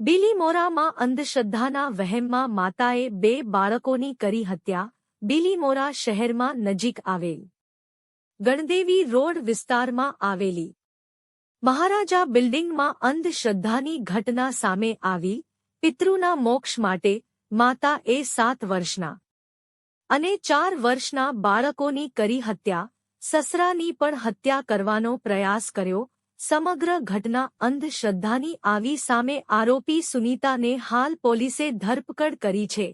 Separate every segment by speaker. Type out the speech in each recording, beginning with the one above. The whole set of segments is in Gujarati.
Speaker 1: બિલીમોરામાં અંધશ્રદ્ધાના વહેમમાં માતાએ બે બાળકોની કરી હત્યા. બિલીમોરા શહેરમાં નજીક આવેલ ગણદેવી રોડ વિસ્તારમાં આવેલી. મહારાજા બિલ્ડિંગમાં અંધશ્રદ્ધાની ઘટના સામે આવી. પિતૃના મોક્ષ માટે માતા એ સાત વર્ષના અને ચાર વર્ષના બાળકોની કરી હત્યા. સસરાની પણ હત્યા કરવાનો પ્રયાસ કર્યો. સમગ્ર ઘટના અંધશ્રદ્ધાની આવી સામે આરોપી સુનીતાને હાલ પોલીસે ધરપકડ કરી છે.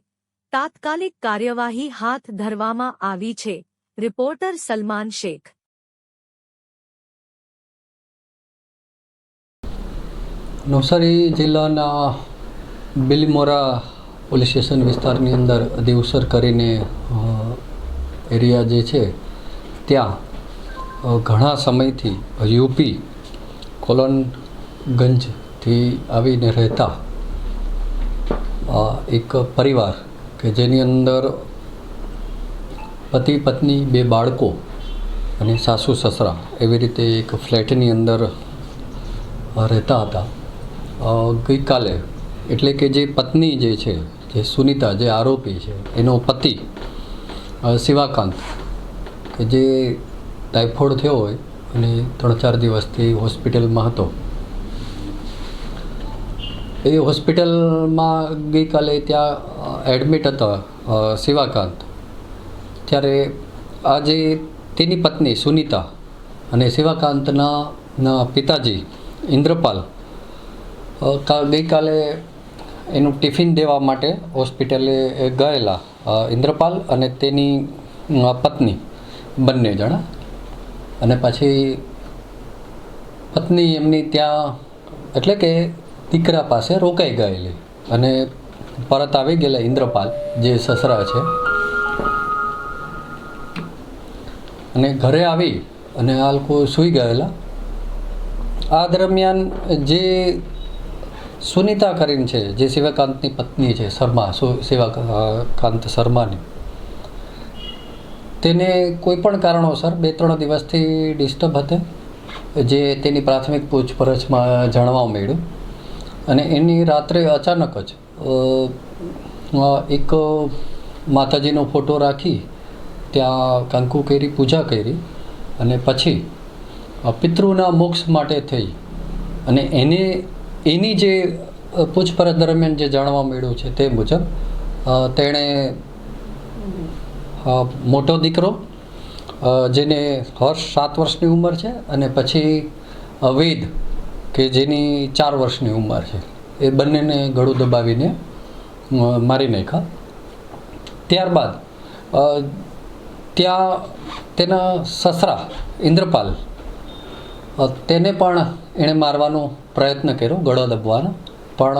Speaker 1: તાત્કાલિક કાર્યવાહી હાથ ધરવામાં આવી છે. રિપોર્ટર સલમાન શેખ.
Speaker 2: નવસારી જિલ્લાના બિલીમોરા પોલીસ સ્ટેશન વિસ્તારની અંદર દેવસર કરીને એરિયા જે છે, ત્યાં ઘણા સમયથી યુપી કોલનગંજથી આવીને રહેતા એક પરિવાર કે જેની અંદર પતિ, પત્ની, બે બાળકો અને સાસુ, સસરા એવી રીતે એક ફ્લેટની અંદર રહેતા હતા. ગઈકાલે એટલે કે જે પત્ની જે છે, જે સુનિતા, જે આરોપી છે, એનો પતિ શિવાકાંત, કે જે ટાઇફોઇડ થયો હોય અને ત્રણ ચાર દિવસથી હોસ્પિટલમાં હતો. એ હોસ્પિટલમાં ગઈકાલે ત્યાં એડમિટ હતા શિવાકાંત. ત્યારે આજે તેની પત્ની સુનિતા અને શિવાકાંતના પિતાજી ઇન્દ્રપાલ ગઈકાલે એનું ટિફિન દેવા માટે હોસ્પિટલે ગયેલા ઇન્દ્રપાલ અને તેની પત્ની બંને જણા. અને પછી પત્ની એમની ત્યાં, એટલે કે દીકરા પાસે રોકાઈ ગયેલી. અને પરત આવી ગયેલા ઇન્દ્રપાલ, જે સસરા છે. અને ઘરે આવી અને આ લોકો સૂઈ ગયેલા. આ દરમિયાન જે સુનિતા કરીને છે, જે શિવકાંતની પત્ની છે, શર્મા, સુ- શિવકાંત શર્માની તેને કોઈ પણ કારણોસર બે ત્રણ દિવસથી ડિસ્ટર્બ હતી, જે તેની પ્રાથમિક પૂછપરછમાં જાણવા મળ્યું. અને એની રાત્રે અચાનક જ એક માતાજીનો ફોટો રાખી, ત્યાં કંકુ કરી, પૂજા કરી, અને પછી પિતૃના મોક્ષ માટે થઈ. અને એને, એની જે પૂછપરછ દરમિયાન જે જાણવા મળ્યું છે તે મુજબ તેણે મોટો દીકરો જેને હર્ષ સાત વર્ષની ઉંમર છે અને પછી વેદ, કે જેની ચાર વર્ષની ઉંમર છે. એ બંનેને ગળું દબાવીને મારી નાખ્યા. ત્યારબાદ ત્યાં તેના સસરા ઇન્દ્રપાલ તેને પણ એણે મારવાનો પ્રયત્ન કર્યો, ગળો દબવાનો. પણ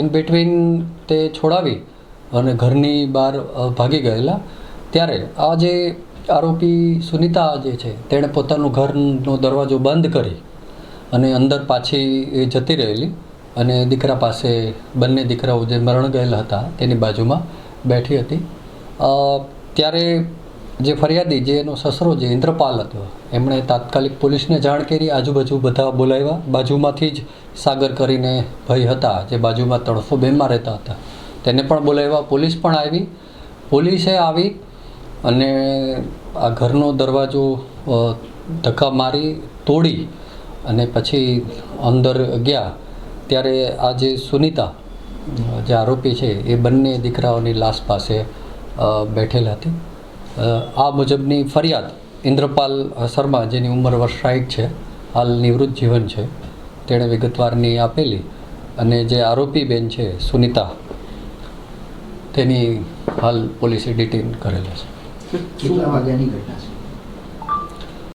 Speaker 2: ઇન બિટવીન તે છોડાવી અને ઘરની બહાર ભાગી ગયેલા. ત્યારે આ જે આરોપી સુનિતા જે છે, તેણે પોતાનું ઘરનો દરવાજો બંધ કરી અને અંદર પાછી એ જતી રહેલી અને દીકરા પાસે, બંને દીકરાઓ જે મરણ ગયેલા હતા, તેની બાજુમાં બેઠી હતી. ત્યારે જે ફરિયાદી, જે એનો સસરો જે ઇન્દ્રપાલ હતો, એમણે તાત્કાલિક પોલીસને જાણ કરી, આજુબાજુ બધા બોલાવ્યા. બાજુમાંથી જ સાગર કરીને ભાઈ હતા, જે બાજુમાં તડફો બેમાં રહેતા હતા. તેને પણ બોલાવ્યા. પોલીસ પણ આવી. પોલીસે આવી અને આ ઘરનો દરવાજો ધક્કા મારી તોડી અને પછી અંદર ગયા. ત્યારે આ જે સુનિતા, જે આરોપી છે, એ બંને દીકરાઓની લાશ પાસે બેઠેલ હતી. આ મુજબની ફરિયાદ ઇન્દ્રપાલ શર્મા, જેની ઉંમર વર્ષ સાઠ છે, હાલ નિવૃત્ત જીવન છે, તેણે વિગતવારની આપેલી અને જે આરોપી બેન છે સુનિતા, તેની હાલ પોલીસે ડિટેન કરેલા છે.
Speaker 3: કેટલા વાગ્યાની ઘટના છે?